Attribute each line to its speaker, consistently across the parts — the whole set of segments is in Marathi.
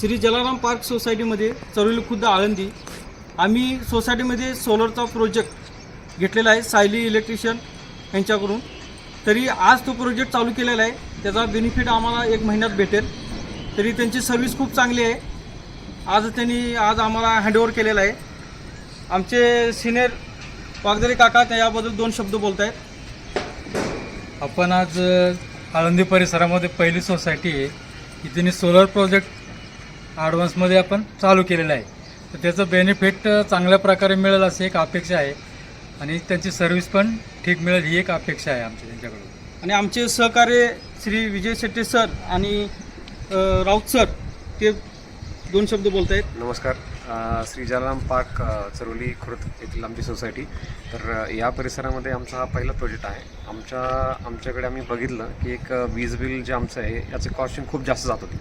Speaker 1: श्री जलाराम पार्क सोसायटीमध्ये चरोली खुद्द आळंदी. आम्ही सोसायटीमध्ये सोलरचा प्रोजेक्ट घेतलेला आहे सायली इलेक्ट्रिशियन यांच्याकडून. तरी आज तो प्रोजेक्ट चालू केलेला आहे त्याचा बेनिफिट आम्हाला एक महिन्यात भेटेल. तरी त्यांची सर्व्हिस खूप चांगली आहे. आज त्यांनी आज आम्हाला हँडओव्हर केलेला आहे. आमचे सिनियर वागदरे काका त्या याबद्दल दोन शब्द बोलत आहेत
Speaker 2: आपण आज आळंदी परिसरामध्ये पहिली सोसायटी आहे. की त्यांनी सोलर प्रोजेक्ट ॲडव्हान्समध्ये आपण चालू केलेलं आहे. तर त्याचं बेनिफिट चांगल्या प्रकारे मिळेल अशी एक अपेक्षा आहे. आणि त्यांची सर्व्हिस पण ठीक मिळेल ही एक अपेक्षा आहे आमची त्यांच्याकडून.
Speaker 1: आणि आमचे सहकार्य श्री विजय शेट्टी सर आणि राऊत सर ते दोन शब्द बोलत आहेत
Speaker 3: नमस्कार श्री जलाराम पार्क चरोली खुर्द येथील आमची सोसायटी तर या परिसरामध्ये आमचा हा पहिला प्रोजेक्ट आहे. आमच्या आमच्याकडे आम्ही बघितलं की एक वीज बिल जे आमचं आहे याचं कॉस्टिंग खूप जास्त जात होती.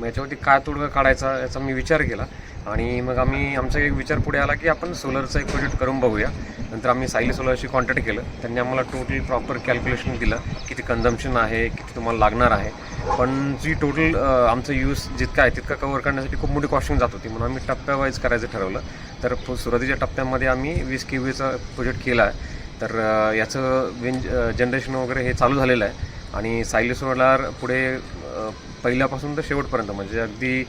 Speaker 3: मग याच्यावरती काय तोडगा काढायचा याचा मी विचार केला. आणि मग आम्ही आमचा एक विचार पुढे आला की आपण सोलरचा एक प्रोजेक्ट करून बघूया. नंतर आम्ही सायली सोलरशी कॉन्टॅक्ट केलं. त्यांनी आम्हाला टोटल प्रॉपर कॅल्क्युलेशन दिलं किती कन्झम्पशन आहे किती तुम्हाला लागणार आहे. पण जी टोटल आमचं यूज जितका आहे तितका कवर करण्यासाठी खूप मोठी कॉस्टिंग जात होती. म्हणून आम्ही टप्प्यावाईज करायचं ठरवलं. तर पु- सुरुवातीच्या टप्प्यामध्ये आम्ही वीस के व्हीचा प्रोजेक्ट केला आहे. तर याचं विन जनरेशन वगैरे हे चालू झालेलं आहे. आणि सायली सोलार पुढे पहिल्यापासून तर शेवटपर्यंत म्हणजे अगदी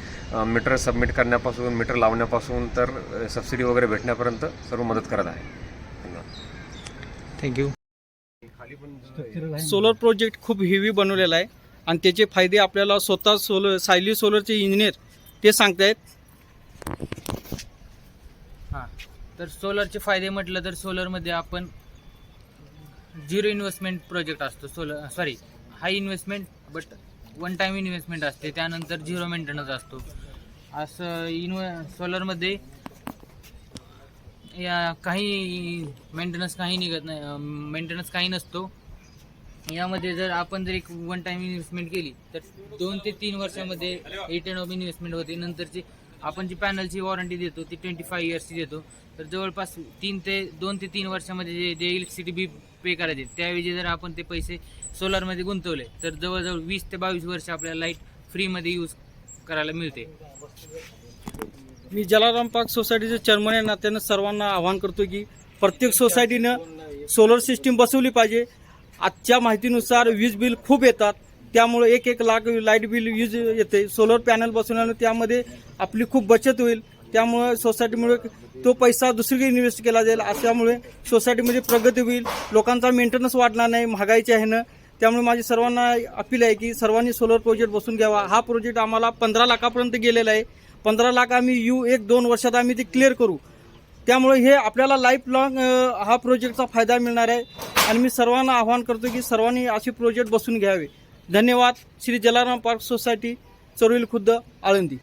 Speaker 3: मीटर सबमिट करण्यापासून मीटर लावण्यापासून तर सबसिडी वगैरे भेटण्यापर्यंत सर्व मदत करत आहे. धन्यवाद
Speaker 2: थँक्यू
Speaker 1: सोलर प्रोजेक्ट खूप हेवी बनवलेला आहे. आणि त्याचे फायदे आपल्याला स्वतः सोलर सायली सोलरचे इंजिनियर ते सांगतायत.
Speaker 4: हां. तर सोलरचे फायदे म्हटलं तर सोलरमध्ये आपण झिरो इन्व्हेस्टमेंट प्रोजेक्ट असतो. Solar sorry high investment but one time investment असते त्यानंतर झिरो मेंटेनन्स असतो. असं इन्व्हे सोलरमध्ये या काही मेंटेनन्स काही निघत नाही मेंटेनन्स काही नसतो. यामध्ये जर आपण जर एक वन टाईम इन्व्हेस्टमेंट केली तर दोन ते तीन वर्षामध्ये रिटर्न ऑफ इन्व्हेस्टमेंट होते. नंतरची आपण जी पॅनलची वॉरंटी देतो ती ट्वेंटी फाय इयर्सची देतो. तर जवळपास तीन ते दोन ते तीन वर्षामध्ये जे जे इलेक्ट्रिसिटी बी पे करायचे त्याऐवजी जर आपण ते पैसे सोलारमध्ये गुंतवले तर जवळजवळ वीस ते बावीस वर्ष आपल्याला लाइट फ्रीमध्ये यूज करायला मिळते.
Speaker 1: मी जलाराम पार्क सोसायटीचे चेअरमन या नात्यानं सर्वांना आवाहन करतो की प्रत्येक सोसायटीनं सोलर सिस्टीम बसवली पाहिजे. आजच्या माहितीनुसार वीज बिल खूप येतात. त्यामुळे एक एक लाख लाइट बिल यूज येते. सोलर पॅनल बसवल्यानं त्यामध्ये आपली खूप बचत होईल. त्यामुळे सोसायटीमुळे तो पैसा दुसरीकडे इन्व्हेस्ट केला जाईल अशामुळे सोसायटीमध्ये प्रगती होईल. लोकांचा मेंटेनन्स वाढणार नाही महागाईची आहे ना. त्यामुळे माझी सर्वांना अपील आहे की सर्वांनी सोलर प्रोजेक्ट बसून घ्यावा. हा प्रोजेक्ट आम्हाला पंधरा लाखापर्यंत गेलेला आहे. पंधरा लाख आम्ही यू एक दोन वर्षात आम्ही ते क्लिअर करू. त्यामुळे हे आपल्याला लाईफ लॉंग हा प्रोजेक्टचा फायदा मिळणार आहे. आणि मी सर्वांना आवाहन करतो की सर्वांनी असे प्रोजेक्ट बसून घ्यावे. धन्यवाद. श्री जलाराम पार्क सोसायटी चोरविल खुद्द आळंदी.